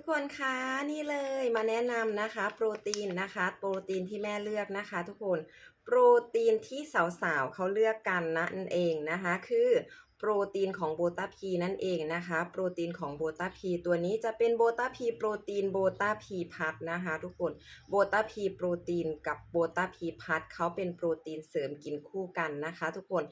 ทุกคนคะนี่เลยมาแนะนำนะคะ โปรตีนนะคะ โปรตีนที่แม่เลือกนะคะ ทุกคนโปรตีนที่สาวๆเขาเลือกกันนะั่นเองนะคะ คือโปรตีนของโบตาพีนั่นเองนะคะ โปรตีนของโบตาพีตัวนี้จะเป็นโบตาพีโปรตีนโบตาพีพัทนะคะ ทุกคนโบตาพีโปรตีนกับโบตาพีพัทเขาเป็นโปรตีนเสริมกินคู่กันนะคะ ทุกคน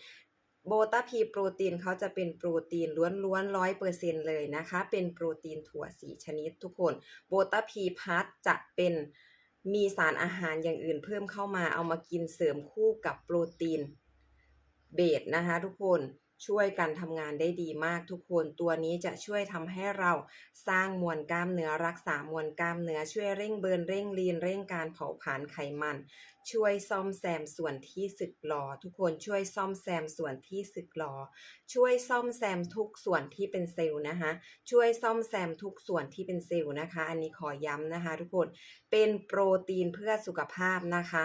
โบตาพีโปรตีนเขาจะเป็นโปรตีนล้วนๆร้อยเปอร์เซ็นเลยนะคะ เป็นโปรตีนถั่วสีชนิดทุกคน โบตาพีพัทจะเป็นมีสารอาหารอย่างอื่นเพิ่มเข้ามาเอามากินเสริมคู่กับโปรตีนเบสนะคะทุกคน ช่วยกันทำงานได้ดีมากทุกคน ตัวนี้จะช่วยทำให้เราสร้างมวลกล้ามเนื้อรักษามวลกล้ามเนื้อช่วยเร่งเบิร์นเร่งลีนเร่งการเผาผลาญไขมัน ช่วยซ่อมแซมส่วนที่สึกหรอ ทุกคนช่วยซ่อมแซมส่วนที่สึกหรอ ช่วยซ่อมแซมทุกส่วนที่เป็นเซลล์นะคะ ช่วยซ่อมแซมทุกส่วนที่เป็นเซลล์นะคะ อันนี้ขอย้ำนะคะ ทุกคนเป็นโปรตีนเพื่อสุขภาพนะคะ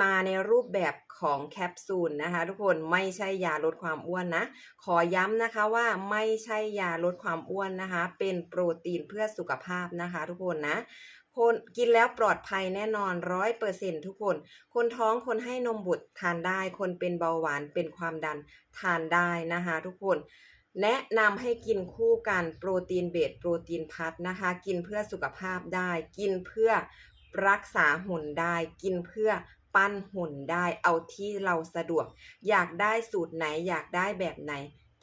มาในรูปแบบของแคปซูลนะคะ ทุกคนไม่ใช่ยาลดความอ้วนนะ ขอย้ำนะคะว่าไม่ใช่ยาลดความอ้วนนะคะ เป็นโปรตีนเพื่อสุขภาพนะคะ ทุกคนนะคนกินแล้วปลอดภัยแน่นอนร้อยเปอร์เซ็นทุกคน คนท้องคนให้นมบุตรทานได้ คนเป็นเบาหวานเป็นความดันทานได้นะคะทุกคน แนะนำให้กินคู่กันโปรตีนเบสโปรตีนพัทนะคะ กินเพื่อสุขภาพได้ กินเพื่อ รักษาหุ่นได้กินเพื่อปั้นหุ่นได้เอาที่เราสะดวก อยากได้สูตรไหนอยากได้แบบไหน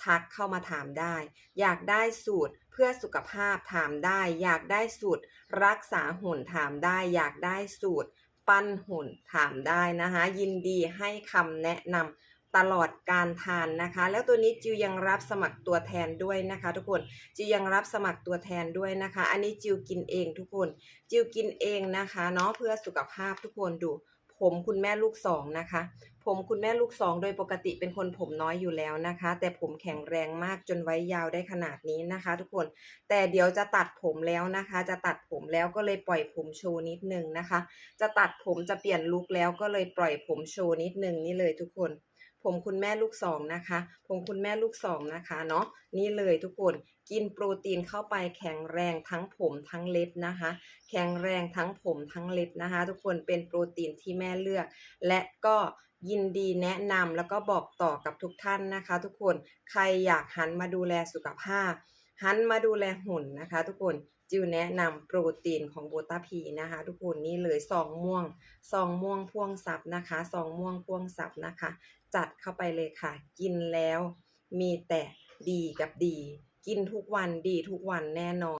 ทักเข้ามาถามได้ อยากได้สูตรเพื่อสุขภาพถามได้ อยากได้สูตร รักษาหุ่นถามได้ อยากได้สูตร ปั้นหุ่นถามได้นะคะ ยินดีให้คำแนะนำ ตลอดการทานนะคะ แล้วตัวนี้จิวยังรับสมัครตัวแทนด้วยนะคะ ทุกคนจิวยังรับสมัครตัวแทนด้วยนะคะ อันนี้จิวกินเองทุกคน จิวกินเองนะคะเนาะเพื่อสุขภาพทุกคนดูผมคุณแม่ลูกสองนะคะ ผมคุณแม่ลูกสองโดยปกติเป็นคนผมน้อยอยู่แล้วนะคะ แต่ผมแข็งแรงมากจนไว้ยาวได้ขนาดนี้นะคะ ทุกคน แต่เดี๋ยวจะตัดผมแล้วนะคะ จะตัดผมแล้วก็เลยปล่อยผมโชว์นิดนึงนะคะ จะตัดผมจะเปลี่ยนลุคแล้วก็เลยปล่อยผมโชว์นิดนึงนี่เลยทุกคน ผมคุณแม่ลูกสองนะคะผมคุณแม่ลูกสองนะคะเนาะนี่เลยทุกคนกินโปรตีนเข้าไปแข็งแรงทั้งผมทั้งเล็บนะคะ แข็งแรงทั้งผมทั้งเล็บนะคะ ทุกคนเป็นโปรตีนที่แม่เลือก และก็ยินดีแนะนำแล้วก็บอกต่อกับทุกท่านนะคะ ทุกคนใครอยากหันมาดูแลสุขภาพ หันมาดูแลหุ่นนะคะ ทุกคนจิวแนะนำโปรตีนของโบตาพีนะคะ ทุกคนนี่เลยซองม่วงซองม่วงพ่วงซับนะคะซองม่วงพ่วงซับนะคะ จัดเข้าไปเลยค่ะ กินแล้วมีแต่ดีกับดี กินทุกวันดีทุกวันแน่นอน